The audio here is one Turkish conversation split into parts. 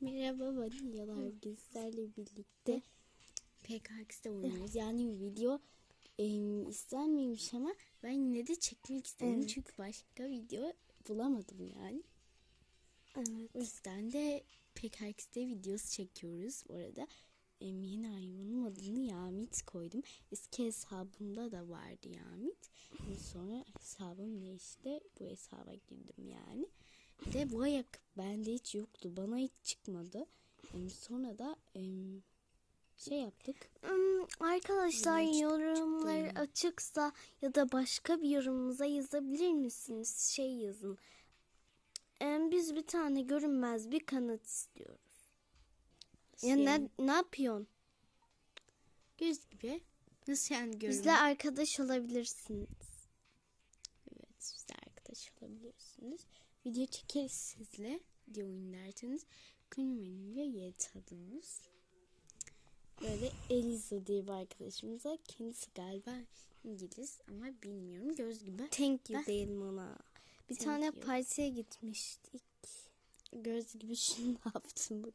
Merhaba vanilyalar bizlerle birlikte PKX'de oynuyoruz. Yani video em, istenmemiş ama ben yine de çekmek istedim. Evet. Çünkü başka video bulamadım yani. Evet. O yüzden de PKX'de videosu çekiyoruz. Bu arada em, yeni hayvanın adını Yamit koydum. Eski hesabımda da vardı Yamit. Sonra hesabım değişti. Bu hesaba girdim yani. De bu ayak bende hiç yoktu. Bana hiç çıkmadı. Em, Sonra da em, şey yaptık. Hmm, arkadaşlar çıktı, yorumlar çıktı. açıksa ya da başka bir yorumunuza yazabilir misiniz? Şey yazın. Em, biz bir tane görünmez bir kanıt istiyoruz. Ya ne, ne yapıyorsun? Göz gibi. Nasıl yani görünüyor? Bizle arkadaş olabilirsiniz. Evet siz de arkadaş olabiliyorsunuz. Video çekeriz sizle diye oyun derseniz Künümen'le yet adınız. Böyle Eliza diye bir arkadaşımıza kendisi galiba İngiliz ama bilmiyorum göz gibi. Thank you Ben- diyelim ona. Bir Thank tane you. partiye gitmiştik. Göz gibi şunu yaptım. bu.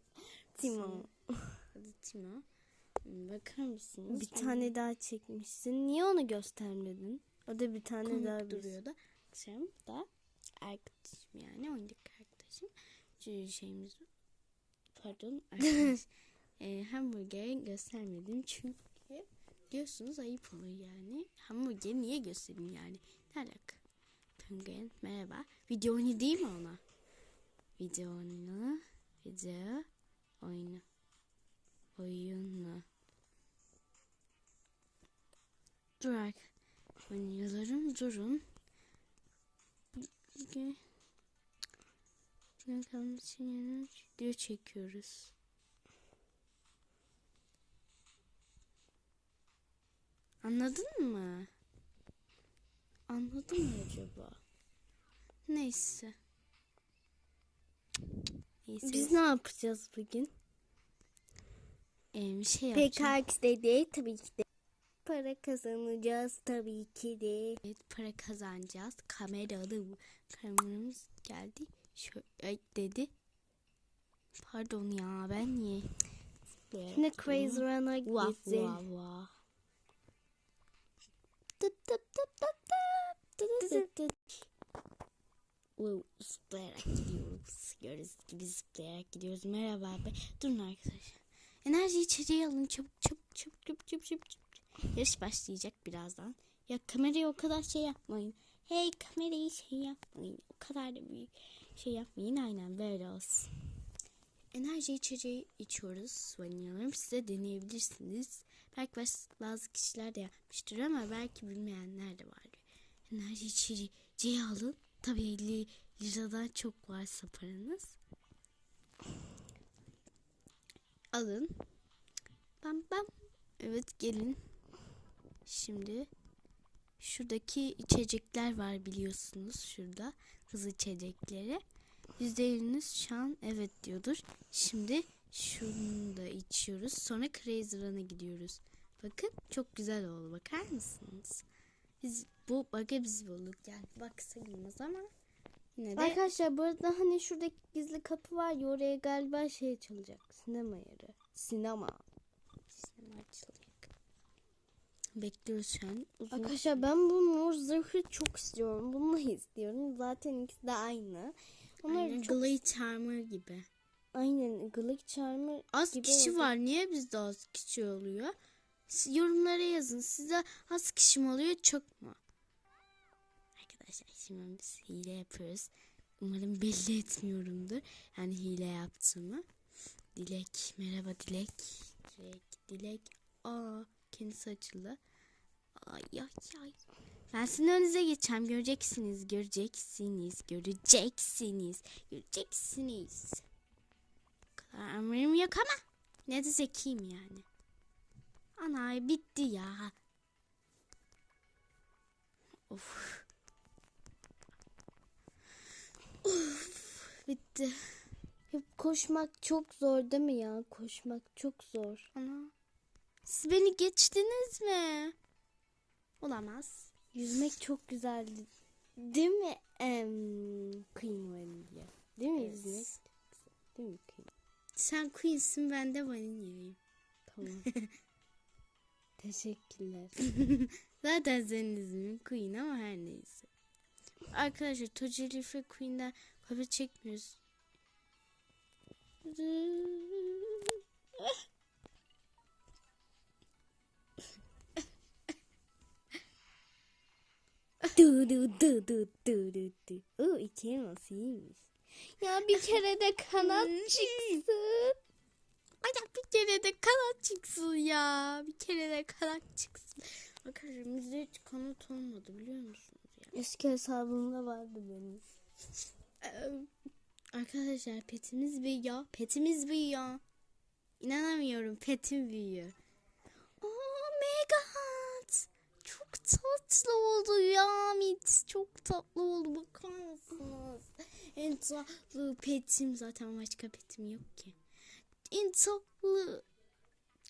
Timo. Adı Timo. Bakar mısınız? Bir tane daha çekmişsin. Niye onu göstermedin? O da bir tane komik daha duruyordu. Akşam da arkadaşım yani oyundaki arkadaşım. Şu şeyimiz pardon arkadaş. e, hamburger göstermedim çünkü diyorsunuz ayıp olur yani. Hamburger niye göstereyim yani? Ne alaka? Penguin merhaba. Video oyunu değil mi ona? Video oyunu. Video oyunu. Oyunu. Dur arkadaşlar. Vanilyalarım durun. Bugün Bugün kalmış için yeni video çekiyoruz. Anladın mı? Anladın mı acaba? Neyse. Neyse. Biz ne yapacağız bugün? Ee, bir şey yapacağım. PKX dedi tabii ki de. Para kazanacağız tabii ki de. Evet, para kazanacağız. Kameralı kameramız geldi. Şöyle dedi. Pardon ya ben niye? Şimdi Crazy Run'a gideceğiz. vah vah. Tıp tıp tıp tıp tıp. Tıp tıp zıplayarak gidiyoruz. Gördüğünüz gibi zıplayarak gidiyoruz. Merhaba abi. Durun arkadaşlar. Enerji içeceği alın çabuk çabuk çabuk çabuk çabuk çabuk. Yarış başlayacak birazdan. Ya kamerayı o kadar şey yapmayın. Hey kamerayı şey yapmayın. O kadar da büyük şey yapmayın. Aynen böyle olsun. Enerji içeceği içiyoruz. Vanilyalarım size deneyebilirsiniz. Belki bazı kişiler de yapmıştır ama belki bilmeyenler de var. Enerji içeceği alın. Tabii 50 liradan çok varsa paranız. Alın. Bam bam. Evet gelin. Şimdi şuradaki içecekler var biliyorsunuz şurada. Hız içecekleri. %50'niz şu an evet diyordur. Şimdi şunu da içiyoruz. Sonra Crazy Run'a gidiyoruz. Bakın çok güzel oldu. Bakar mısınız? Biz bu bug'ı biz bulduk. Yani bak sayılmaz ama yine de Arkadaşlar bu arada hani şuradaki gizli kapı var ya oraya galiba şey açılacak. Sinema yeri. Sinema. sinema açılacak. Bekliyoruz şu an. Uzun Arkadaşlar ben bu mor zırhı çok istiyorum. Bunu istiyorum. Zaten ikisi de aynı. Onları Aynen, çok Glade Charmer gibi. aynen Gılık Charmer Az gibi kişi oldu. var. Niye bizde az kişi oluyor? Siz yorumlara yazın. Sizde az kişi mi oluyor çok mu? Arkadaşlar şimdi biz hile yapıyoruz. Umarım belli etmiyorumdur. Yani hile yaptığımı. Dilek. Merhaba Dilek. Dilek. Dilek. Aa kendisi açıldı. Ay ay ay. Ben sizin önünüze geçeceğim. Göreceksiniz. Göreceksiniz. Göreceksiniz. Göreceksiniz. O kadar emrim yok ama. Ne de zekiyim yani. Ana bitti ya. Of. Of. Bitti. Hep koşmak çok zor değil mi ya? Koşmak çok zor. Ana. Siz beni geçtiniz mi? Olamaz. Yüzmek çok güzeldi. Değil mi? Em, Queen Vanilla. Değil mi Evet. yüzmek? Değil mi Queen? Sen Queen'sin ben de vanilyayım. Tamam. Teşekkürler. Zaten senin ismin Queen ama her neyse. Arkadaşlar Tocerif ve Queen'den kopya çekmiyoruz. Du du du du du. Oo iki elmas iyiymiş. Ya bir kere de kanat çıksın. Ay ya bir kere de kanat çıksın ya. Bir kere de kanat çıksın. Arkadaşlar bizde hiç kanat olmadı biliyor musunuz ya? Eski hesabımda vardı benim. Arkadaşlar petimiz büyüyor. Petimiz büyüyor. İnanamıyorum petim büyüyor. Aa mega hot. Çok tatlı oldu ya Mit. Çok tatlı oldu bakar mısınız? En tatlı petim zaten başka petim yok ki. En tatlı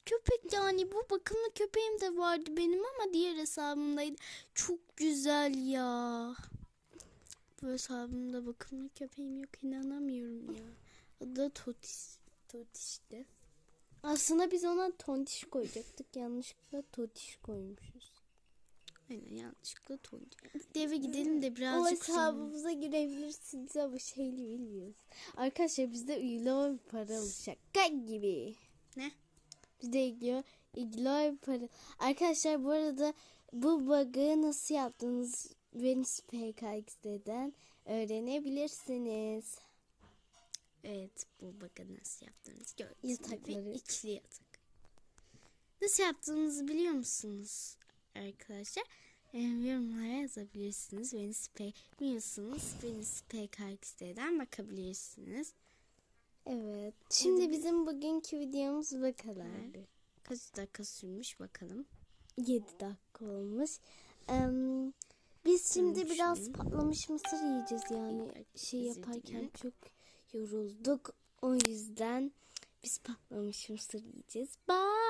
köpek yani bu bakımlı köpeğim de vardı benim ama diğer hesabımdaydı. Çok güzel ya. Bu hesabımda bakımlı köpeğim yok inanamıyorum ya. Adı da Totis. Totiş'ti. Aslında biz ona tontiş koyacaktık. Yanlışlıkla totiş koymuşuz. Aynen yanlışlıkla Tontiş. Hadi eve gidelim de O birazcık hesabımıza girebilirsiniz ama şeyli bilmiyoruz. Arkadaşlar bizde bir para olacak. Şaka gibi. Ne? Bizde ilgili bir para. Arkadaşlar bu arada bu bug'ı nasıl yaptığınız Venüs PKX'den öğrenebilirsiniz. Evet bu bakın nasıl yaptığınızı gördünüz. Yatakları. Ve ikili yatak. Nasıl yaptığınızı biliyor musunuz arkadaşlar? Ee, yorumlara yazabilirsiniz. Venüs P biliyorsunuz. Venüs PKX'den bakabilirsiniz. Evet. Şimdi bizim bugünkü videomuz bu kadardı. Kaç dakika sürmüş bakalım. 7 dakika olmuş. Em, biz şimdi Olmuş biraz patlamış mısır yiyeceğiz yani şey yaparken çok yorulduk. O yüzden biz patlamış mısır yiyeceğiz. Bye.